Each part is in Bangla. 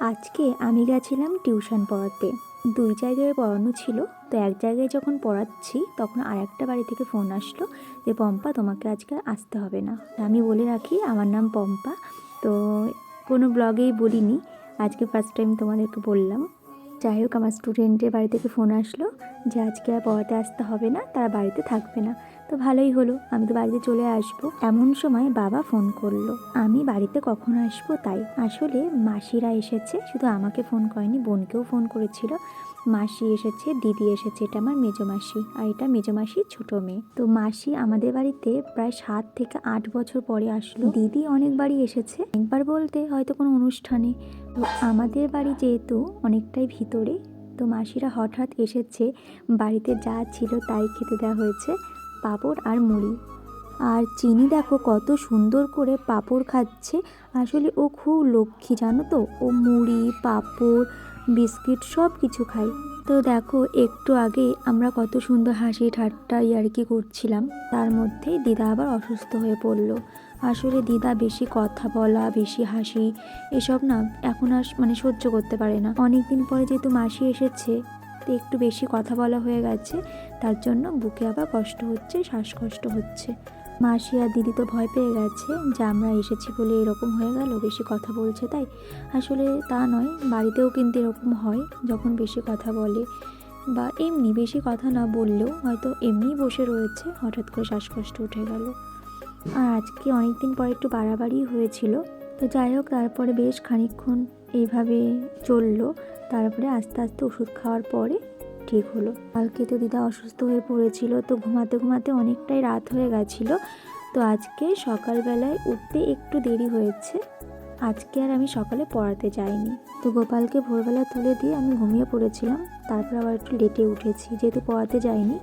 আজকে আমি গেছিলাম টিউশন পড়াতে। দুই জায়গায় পড়ানো ছিল, তো এক জায়গায় যখন পড়াচ্ছি তখন আর একটা বাড়ি থেকে ফোন আসলো যে, পম্পা, তোমাকে আজকে আসতে হবে না। আমি বলে রাখি, আমার নাম পম্পা। তো কোনো ব্লগেই বলিনি, আজকে ফার্স্ট টাইম তোমাদেরকে বললাম। যাই হোক, আমার স্টুডেন্টের বাড়ি থেকে ফোন আসলো যে আজকে আর পড়াতে আসতে হবে না, তারা বাড়িতে থাকবে না। তো ভালোই হলো, আমি তো বাড়িতে চলে আসব। এমন সময় বাবা ফোন করল, আমি বাড়িতে কখন আসব তাই? আসলে মাসিরা এসেছে, শুধু আমাকে ফোন করেনি, বোনকেও ফোন করেছিল। মাসি এসেছে, দিদি এসেছে, এটা আমার মেজো মাসি আর এটা মেজো মাসি ছোট মেয়ে। তো মাসি আমাদের বাড়িতে প্রায় সাত থেকে আট বছর পরে আসলো। দিদি অনেকবারই এসেছে, একবার বলতে হয়তো কোনো অনুষ্ঠানে। তো আমাদের বাড়ি যেহেতু অনেকটাই ভিতরে, তো মাসিরা হঠাৎ এসেছে, বাড়িতে যা ছিল তাই খেতে দেওয়া হয়েছে, পাঁপড় আর মুড়ি। আর চিনি দেখো কত সুন্দর করে পাঁপড় খাচ্ছে, আসলে ও খুব লক্ষ্মী, জানো তো? ও মুড়ি, পাঁপড় বিস্কিট, সব কিছু খাই। তো দেখো, একটু আগে আমরা কত সুন্দর হাসি ঠাট্টা ইয়ার্কি করছিলাম। তার মধ্যে দিদা আবার অসুস্থ হয়ে পড়ল। আসলে দিদা বেশি কথা বলা, বেশি হাসি, এসব না এখন আর মানে সহ্য করতে পারে না। অনেক দিন পরে যেহেতু মাসি এসেছে, তো একটু বেশি কথা বলা হয়ে গেছে, তার জন্য বুকে আবার কষ্ট হচ্ছে, শ্বাসকষ্ট হচ্ছে। মাসি আর দিদি তো ভয় পেয়ে গেছে যে আমরা এসেছি বলে এরকম হয়ে গেল, বেশি কথা বলছে তাই। আসলে তা নয়, বাড়িতেও কিন্তু এরকম হয়, যখন বেশি কথা বলে বা এমনি বেশি কথা না বললেও হয়তো এমনিই বসে রয়েছে, হঠাৎ করে শ্বাসকষ্ট উঠে গেল। আর আজকে অনেক দিন পরে একটু বাড়াবাড়ি হয়েছিল, তো যাই হোক তারপরে বেশ খানিকক্ষণ এইভাবে চলল, তারপরে আস্তে আস্তে ওষুধ খাওয়ার পরে ঠিক হলো। কালকে তো দিদা অসুস্থ হয়ে পড়েছিল, তো ঘুমাতে ঘুমাতে অনেকটাই রাত হয়ে গেছিল। তো আজকে সকালবেলায় উঠতে একটু দেরি হয়েছে। আজকে আর আমি সকালে পড়াতে যাইনি। তো গোপালকে ভোরবেলা তুলে দিয়ে আমি ঘুমিয়ে পড়েছিলাম। তারপর আবার একটু লেটে উঠেছি, যেহেতু পড়াতে যাইনি।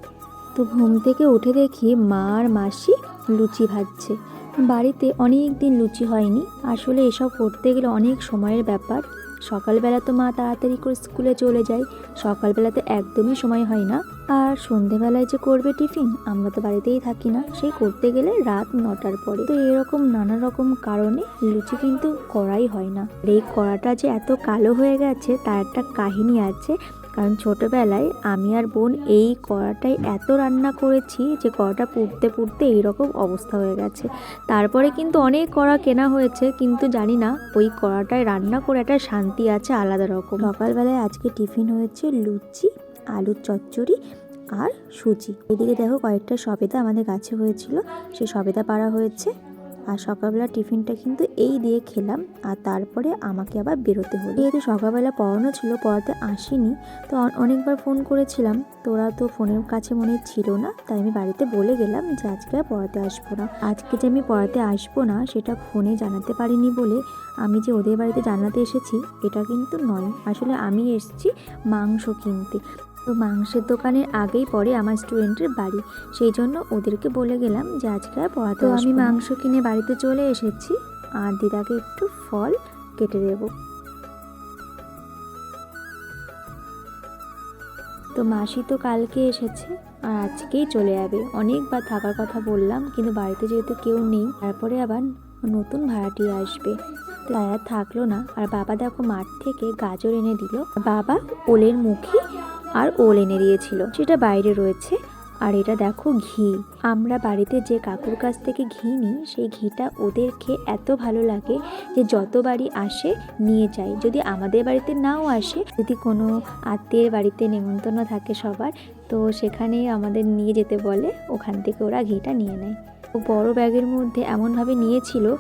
তো ঘুম থেকে উঠে দেখি মা আর মাসি লুচি ভাজছে। বাড়িতে অনেক দিন লুচি হয়নি। আসলে এসব করতে গেলে অনেক সময়ের ব্যাপার। সকালবেলা তো মা তাড়াতাড়ি করে স্কুলে চলে যায়। সকালবেলাতে একদমই সময় হয় না। আর সন্ধেবেলায় যে করবে টিফিন, আমরা তো বাড়িতেই থাকি না। সেই করতে গেলে রাত নটার পরে। তো এরকম নানা রকম কারণে লুচি কিন্তু করাই হয় না। এই কড়াটা যে এত কালো হয়ে গেছে, তার একটা কাহিনী আছে। কারণ ছোটবেলায় আমি আর বোন এই কড়াটাই এত রান্না করেছি যে কড়াটা পুড়তে পুড়তে এইরকম অবস্থা হয়ে গেছে। তারপরে কিন্তু অনেক কড়া কেনা হয়েছে, কিন্তু জানি না, ওই কড়াটায় রান্না করে একটা শান্তি আছে আলাদা রকম। সকালবেলায় আজকে টিফিন হয়েছে লুচি, আলুর চচ্চড়ি আর সুজি। এদিকে দেখো কয়েকটা সবেদা আমাদের গাছে হয়েছিল সেই সবেদা পাড়া হয়েছে। আর সকালবেলা টিফিনটা কিন্তু এই দিয়ে খেলাম, আর তারপরে আমাকে আবার বেরোতে হলো। যেহেতু সকালবেলা পড়ানো ছিল, পড়াতে আসিনি, তো অনেকবার ফোন করেছিলাম। তোরা তো ফোনের কাছে মনে ছিল না, তাই আমি বাড়িতে বলে গেলাম যে আজকে আর পড়াতে আসব না। আজকে যে আমি পড়াতে আসব না, সেটা ফোনে জানাতে পারিনি বলে আমি যে ওদের বাড়িতে জানাতে এসেছি, এটা কিন্তু নয়। আসলে আমি এসেছি মাংস কিনতে। তো মাংসের দোকানের আগেই পরে আমার স্টুডেন্টের বাড়ি। সেই জন্য ওদেরকে বলে গেলাম যে আজকে আর পড়াতে আমি মাংস কিনে বাড়িতে চলে এসেছি। আর দিদাকে একটু ফল কেটে দেবো। তো মাসি তো কালকে এসেছে আর আজকেই চলে যাবে। অনেকবার থাকার কথা বললাম কিন্তু বাড়িতে যেহেতু কেউ নেই তারপরে আবার নতুন ভাড়াটি আসবে। তো তাই আর থাকল না। আর বাবা দেখো মাঠ থেকে গাজর এনে দিল। বাবা ওলের মুখী আর ওল এনে দিয়েছিল। সেটা বাইরে রয়েছে। আর এটা দেখো ঘি। আমরা বাড়িতে যে কাকুর কাছ থেকে ঘি নিই, সেই ঘিটা ওদের খেয়ে এত ভালো লাগে যে যতবারই আসে নিয়ে যায়। যদি আমাদের বাড়িতে নাও আসে, যদি কোনো আত্মীয়ের বাড়িতে নেমন্তন্ন থাকে সবার, তো সেখানে আমাদের নিয়ে যেতে বলে, ওখান থেকে ওরা ঘিটা নিয়ে নেয়। বড় ব্যাগের মধ্যে এমনভাবে নিয়েছিল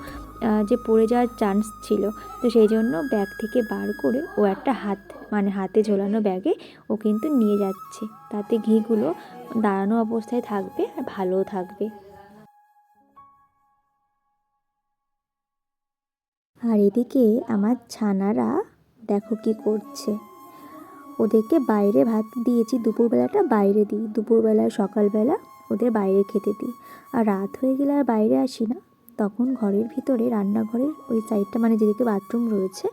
যে পড়ে যাওয়ার চান্স ছিল। তো সেই জন্য ব্যাগ থেকে বার করে ও একটা হাত মানে হাতে ঝোলানো ব্যাগে ও কিন্তু নিয়ে যাচ্ছে। তাতে ঘিগুলো দাঁড়ানো অবস্থায় থাকবে আর ভালোও থাকবে। আর এদিকে আমার ছানারা দেখো কি করছে। ওদেরকে বাইরে ভাত দিয়েছি, দুপুরবেলাটা বাইরে দিই। দুপুরবেলা, সকালবেলা ওদের বাইরে খেতে দিই। আর রাত হয়ে গেলে আর বাইরে আসি না। তখন ঘরের ভিতরে রান্নাঘরের ওই সাইডটা মানে যেদিকে বাথরুম রয়েছে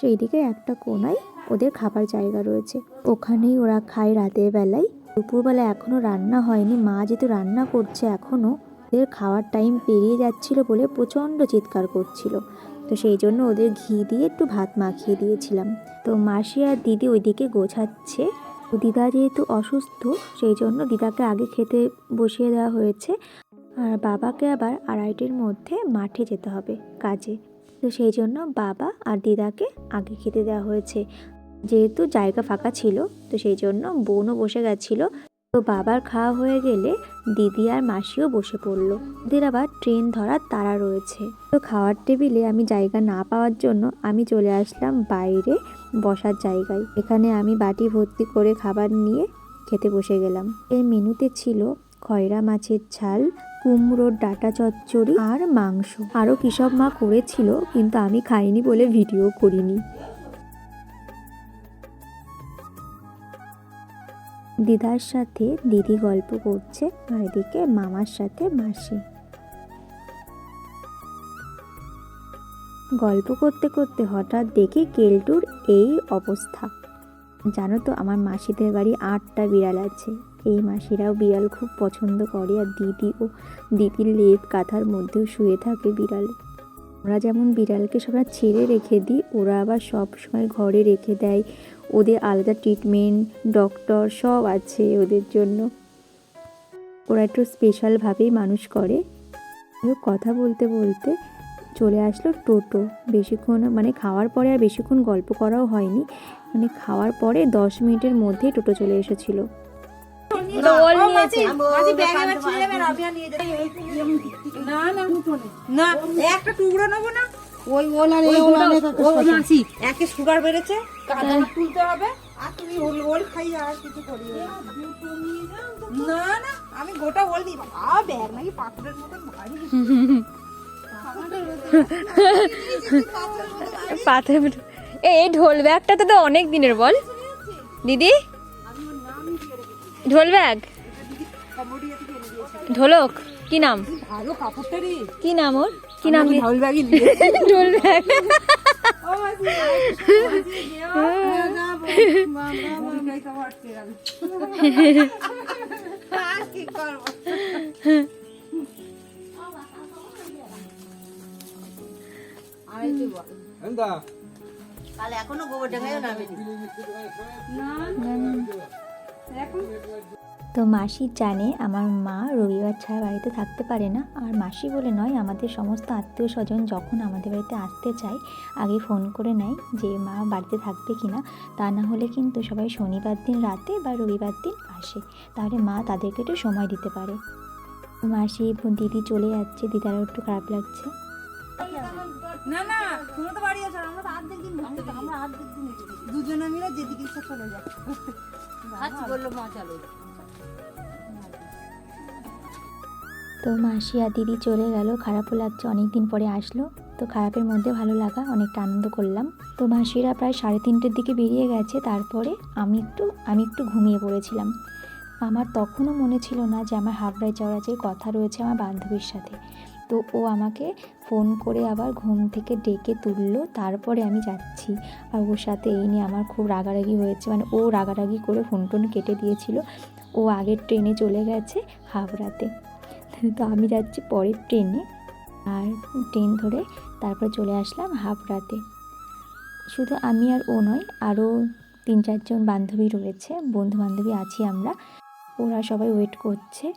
সেই দিকে একটা কোনায় ওদের খাবার জায়গা রয়েছে। ওখানেই ওরা খায় রাতের বেলায়। দুপুরবেলা এখনও রান্না হয়নি। মা যেহেতু রান্না করছে এখনও ওদের খাওয়ার টাইম পেরিয়ে যাচ্ছিল বলে প্রচণ্ড চিৎকার করছিল। তো সেই জন্য ওদের ঘি দিয়ে একটু ভাত মাখিয়ে দিয়েছিলাম। তো মাসি আর দিদি ওইদিকে গোছাচ্ছে। দিদা যেহেতু অসুস্থ, সেই জন্য দিদাকে আগে খেতে বসিয়ে দেওয়া হয়েছে। আর বাবাকে আবার আড়াইটির মধ্যে মাঠে যেতে হবে কাজে। তো সেই জন্য বাবা আর দিদাকে আগে খেতে দেওয়া হয়েছে। যেহেতু জায়গা ফাঁকা ছিল, তো সেই জন্য বোনও বসে গেছিল। তো বাবার খাওয়া হয়ে গেলে দিদি আর মাসিও বসে পড়ল। ওদের আবার ট্রেন ধরার তারা রয়েছে। তো খাওয়ার টেবিলে আমি জায়গা না পাওয়ার জন্য আমি চলে আসলাম বাইরে বসার জায়গায়। এখানে আমি বাটি ভর্তি করে খাবার নিয়ে খেতে বসে গেলাম। এই মেনুতে ছিল খয়রা মাছের ঝাল কুমড়োর ডাটা চচ্চড়ি আর মাংস। আরও কী সব মা করেছিল, কিন্তু আমি খাইনি বলে ভিডিও করিনি। দিদার সাথে দিদি গল্প করছে, আর এদিকে মামার সাথে মাসি। গল্প করতে করতে হঠাৎ দেখি কেলটুর এই অবস্থা। জানো তো, আমার মাসিদের বাড়ি আটটা বিড়াল আছে। এই মাসিরাও বিড়াল খুব পছন্দ করে আর দিদি ও দিদির লেপ কাঁথার মধ্যেও শুয়ে থাকে বিড়াল। ওরা যেমন বিড়ালকে সবাই ছেড়ে রেখে দিই, ওরা আবার সব সময় ঘরে রেখে দেয়। ওদের আলাদা ট্রিটমেন্ট ডক্টর সব আছে ওদের জন্য। ওরা একটু স্পেশালভাবেই মানুষ করে। কথা বলতে বলতে চলে আসলো টোটো। বেশিক্ষণ মানে খাওয়ার পরে আর বেশিক্ষণ গল্প করাও হয়নি। মানে খাওয়ার পরে দশ মিনিটের মধ্যেই টোটো চলে এসেছিল। রোল নিয়েছে। মাঝি ব্যাগে আবার ছিঁড়ে যাবে না, নিয়ে যাচ্ছি। না, না, না, একটা টুকরো নেব না? ওই ওলা ওই রে ওলা রে ও মাসি, একে সুগার বেড়েছে কাঁচা তুলতে হবে। আর তুমি ওল ওল খাইয়ে আর কিছু করিও না। না আমি গোটা ওল দিই। বাবা ব্যাগ নাকি পাথরের ভারী। পাথর এই ঢোল ব্যাগটা তো অনেক দিনের বল। দিদি? ঢোল ব্যাগ? ঢোলক? কি নাম? ভালো কাপড়টা কি নাম ওর? কি নাম ঢোল ব্যাগ। করব কাল এখনও গোবর ডাঙায়ও নামেনি তো মাসি জানে আমার মা রবিবার ছাড়া বাড়িতে থাকতে পারে না। আর মাসি বলে নয়, আমাদের সমস্ত আত্মীয় স্বজন যখন আমাদের বাড়িতে আসতে চায়, আগে ফোন করে নেয় যে মা বাড়িতে থাকবে কি না তা না হলে কিন্তু সবাই শনিবার দিন রাতে বা রবিবার দিন আসে। তাহলে মা তাদেরকে একটু সময় দিতে পারে। মাসি দিদি চলে যাচ্ছে, দিদারও একটু খারাপ লাগছে। দুজনে মিলে যেদিকে চলে তো মাসি আর দিদি চলে গেল, খারাপও লাগছে অনেক দিন পরে আসলো। তো খারাপের মধ্যে ভালো লাগা, অনেকটা আনন্দ করলাম। তো মাসিরা প্রায় সাড়ে তিনটের দিকে বেরিয়ে গেছে, তারপরে আমি একটু আমি একটু ঘুমিয়ে পড়েছিলাম। আমার তখনও মনে ছিল না যে আমার হাবড়ায় যাওয়ার যে কথা রয়েছে আমার বান্ধবীর সাথে। তো ও আমাকে ফোন করে আবার ঘুম থেকে ডেকে তুললো। তারপরে আমি যাচ্ছি। আর ওর সাথে এই নিয়ে আমার খুব রাগারাগি হয়েছে। মানে ও রাগারাগি করে ফোন টোন কেটে দিয়েছিল। ও আগের ট্রেনে চলে গেছে হাবড়াতে তো আমি যাচ্ছি পরের ট্রেনে। আর ট্রেন ধরে তারপর চলে আসলাম হাবড়াতে শুধু আমি আর ও নয়, আরও তিন চারজন বান্ধবী রয়েছে। বন্ধু বান্ধবী আছি আমরা। ওরা সবাই ওয়েট করছে।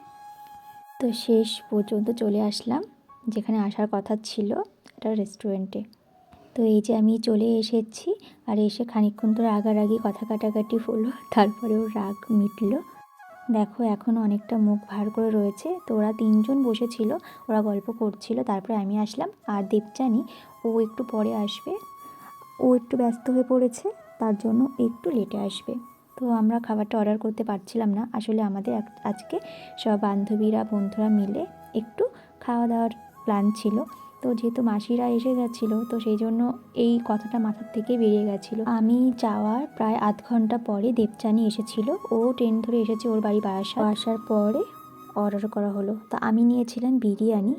তো শেষ পর্যন্ত চলে আসলাম। যেখানে আসার কথা ছিল একটা রেস্টুরেন্টে তো এই যে আমি চলে এসেছি আর এসে খানিকক্ষণ তো রাগারাগি, কথা কাটাকাটি হলো তারপরে ওর রাগ মিটলো। দেখো এখনও অনেকটা মুখ ভার করে রয়েছে। তো ওরা তিনজন বসেছিল, ওরা গল্প করছিল। তারপরে আমি আসলাম। আর দেবজানি ও একটু পরে আসবে। ও একটু ব্যস্ত হয়ে পড়েছে, তার জন্য একটু লেটে আসবে। তো আমরা খাবারটা অর্ডার করতে পারছিলাম না। আসলে আমাদের আজকে সব বান্ধবীরা, বন্ধুরা মিলে একটু খাওয়া দাওয়ার প্ল্যান ছিল। তো যেহেতু মাসিরা এসে গেছিল, তো সেই জন্য এই কথাটা মাথার থেকে বেরিয়ে গেছিল। আমি যাওয়ার প্রায় আধ ঘণ্টা পরে দেবচানি এসেছিল। ও ট্রেন ধরে এসেছে ওর বাড়ি বারাসা আসার পরে অর্ডার করা হলো। তা আমি নিয়েছিলাম বিরিয়ানি।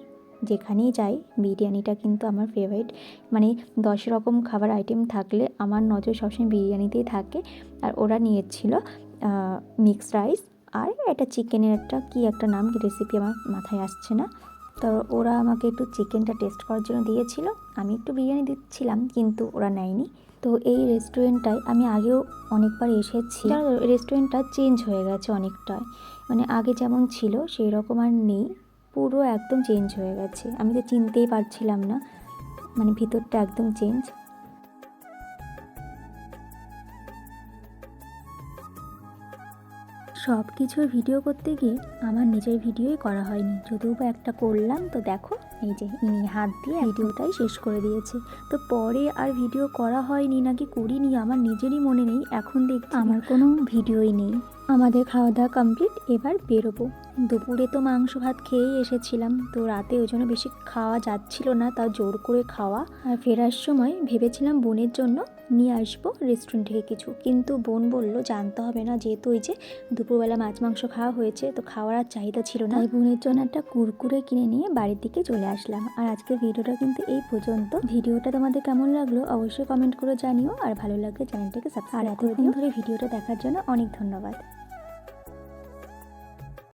যেখানেই যাই, বিরিয়ানিটা কিন্তু আমার ফেভারিট মানে দশ রকম খাবার আইটেম থাকলে আমার নজর সবসময় বিরিয়ানিতেই থাকে। আর ওরা নিয়েছিল মিক্সড রাইস আর একটা চিকেনের একটা কি একটা নাম রেসিপি আমার মাথায় আসছে না। তো ওরা আমাকে একটু চিকেনটা টেস্ট করার জন্য দিয়েছিল। আমি একটু বিরিয়ানি দিচ্ছিলাম, কিন্তু ওরা নেয়নি। তো এই রেস্টুরেন্টটায় আমি আগেও অনেকবার এসেছি। রেস্টুরেন্টটা চেঞ্জ হয়ে গেছে অনেকটাই। মানে আগে যেমন ছিল সেই রকম আর নেই। পুরো একদম চেঞ্জ হয়ে গেছে। আমি তো চিনতেই পারছিলাম না। মানে ভিতরটা একদম চেঞ্জ। সব কিছুর ভিডিও করতে গিয়ে আমার নিজের ভিডিওই করা হয়নি। যদিও বা একটা করলাম তো দেখো এই যে ইনি হাত দিয়ে ভিডিওটাই শেষ করে দিয়েছে। তো পরে আর ভিডিও করা হয়নি নাকি করিনি আমার নিজেরই মনে নেই। এখন দেখ আমার কোনো ভিডিওই নেই। আমাদের খাওয়া দাওয়া কমপ্লিট এবার বেরোবো। দুপুরে তো মাংস ভাত খেয়েই এসেছিলাম তো রাতে ওই জন্য বেশি খাওয়া যাচ্ছিল না তাও জোর করে খাওয়া। আর ফেরার সময় ভেবেছিলাম বোনের জন্য নিয়ে আসব রেস্টুরেন্ট থেকে কিছু কিন্তু বোন বলল জানতে হবে না যেহেতু ওই যে দুপুরবেলা মাছ মাংস খাওয়া হয়েছে তো খাওয়ার আর চাহিদা ছিল না। তাই বোনের জন্য একটা কুরকুরে কিনে নিয়ে বাড়ির দিকে চলে আসলাম। আর আজকের ভিডিওটা কিন্তু এই পর্যন্ত। ভিডিওটা তোমাদের কেমন লাগল অবশ্যই কমেন্ট করে জানিও আর ভালো লাগলে চ্যানেলটাকে সাবস্ক্রাইব করে দিও। ধরে ভিডিওটা দেখার জন্য অনেক ধন্যবাদ।